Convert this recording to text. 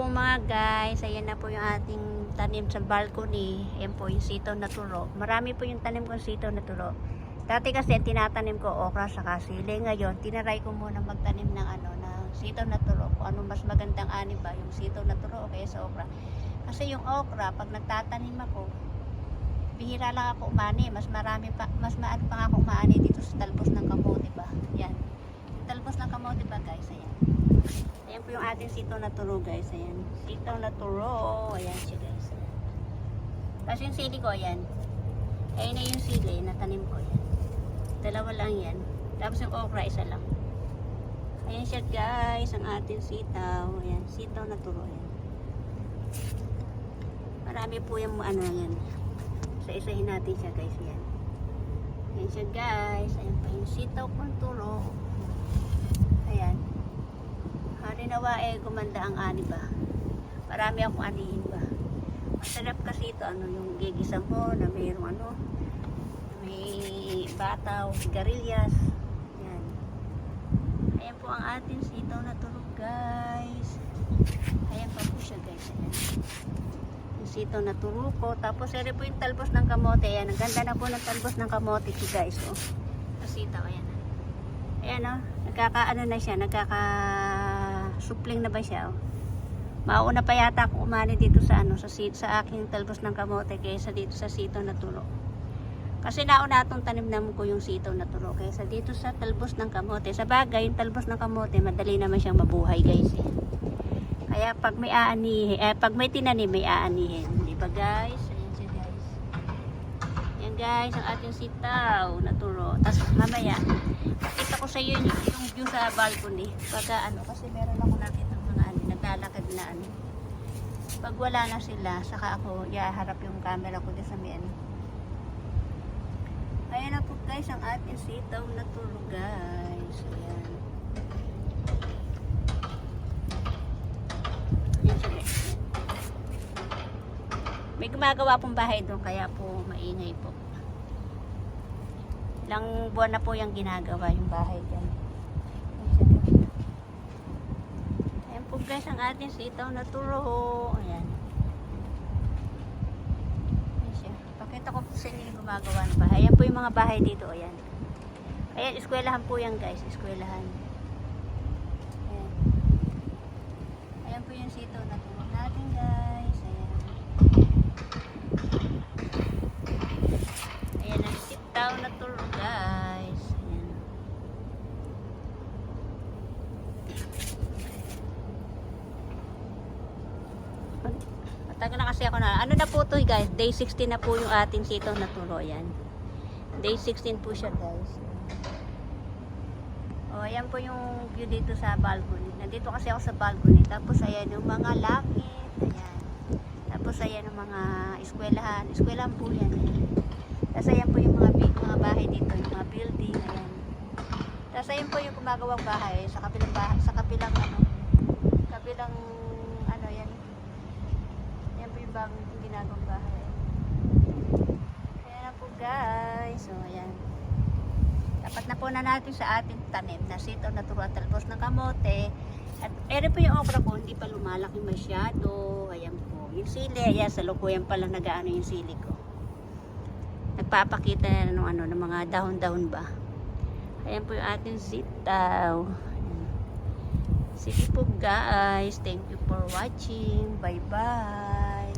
po mga guys. Ayan na po yung ating tanim sa balcony. Ayan po yung sitaw na turo. Marami po yung tanim kong sitaw na turo. Dati kasi tinatanim ko okra sa kasili. Ngayon, tinaray ko muna magtanim ng ano, ng sitaw na turo. Kung ano mas magandang ani ba, yung sitaw na turo o kaya sa okra. Kasi yung okra, pag nagtatanim ako, bihira lang ako umani. Mas marami pa, mas maano pa ako umani dito sa talbos ng kamote ba. Yan. Talbos ng kamote ba guys, ayan. Ayan po yung ating sitaw na turo guys. Ayan. Sitaw na turo. Ayan siya guys. Tapos yung sili ko, ayan. Ayan na yung sili na tanim ko. Ayan. Dalawa lang yan. Tapos yung okra, isa lang. Ayan siya guys. Ang ating sitaw. Ayan. Sitaw na turo. Ayan. Marami po yung ano yan. Sa isahin natin siya guys. Ayan. Ayan siya guys. Ayan pa yung sitaw kong turo. Ayan. Hari eh gumanda ang ani ba. Marami akong anihin ba. Masarap kasi ito ano yung gigisa mo na mayroong ano may bataw, sigarilyas. Yan. Ayan po ang ating sitaw na tulog guys. Ayan pa po siya guys. Ayan. Yung sitaw na turo ko. Tapos ere po yung talbos ng kamote. Ayan. Ang ganda na po ng talbos ng kamote guys. Oh. Sitaw. Ayan. Ayan oh. Nagkaka ano na siya. Nagkaka supling na ba siya oh. Mauna pa yata ako umani dito sa ano sa, sa aking talbos ng kamote kaysa dito sa sitaw na tulo. Kasi nauna atong tanim naman ko yung sitaw na tulo kaysa dito sa talbos ng kamote. Sa bagay, yung talbos ng kamote, madali naman siyang mabuhay guys eh. Kaya pag may aanihin, eh, pag may tinanim, may aanihin. Di ba guys? Ayan siya guys. Yan guys, ang ating sitaw na turo. Tapos mamaya, ko sa iyo yung, yung view sa balcony. Pagka ano, kasi meron ako nakita mga ano, naglalakad na ano. Pag wala na sila, saka ako iaharap yung camera ko sa may ano. Ayan na po guys, ang ating sitaw na turo guys. Ayan. May gumagawa pong bahay doon, kaya po maingay po. Ilang buwan na po yung ginagawa yung bahay dyan. Ayan po guys ang ating sitaw na turo. Ayan. Ayan siya. Pakita ko po sa inyo yung gumagawa ng bahay. Ayan po yung mga bahay dito. Ayan. Ayan, eskwelahan po yan guys. Eskwelahan. Ayan. Ayan po yung sitaw na turo natin guys. Ayan. Ayan ang sitaw na turo guys. Ayan. Matagal na kasi ako na. Ano na po to guys? Day 16 na po yung ating sitaw na turo. Ayan. Day 16 po siya guys. O, ayan po yung view dito sa balcony. Nandito kasi ako sa balcony. Tapos ayan yung mga langit. Ayan. Tapos ayan yung mga eskwelahan. Eskwelahan po yan. Ayan. Tapos ayan po yung mga, big, mga bahay dito. Yung mga building. Ayan. Tapos ayan po yung gumagawang bahay. Sa kabilang bahay. Sa kabilang ano. Kabilang ano yan. Yan po yung ginagawang bahay. Ayan na po guys. So ayan. Dapat na po na natin sa ating tanim na sitaw na turo at talbos ng kamote. At ere po yung okra ko, hindi pa lumalaki masyado. Ayan po. Yung sili, ayan, sa lukuyan pa lang nagaano yung sili ko. Nagpapakita na ng, ano, ng mga dahon-dahon ba. Ayan po yung ating sitaw. Sige po guys. Thank you for watching. Bye-bye.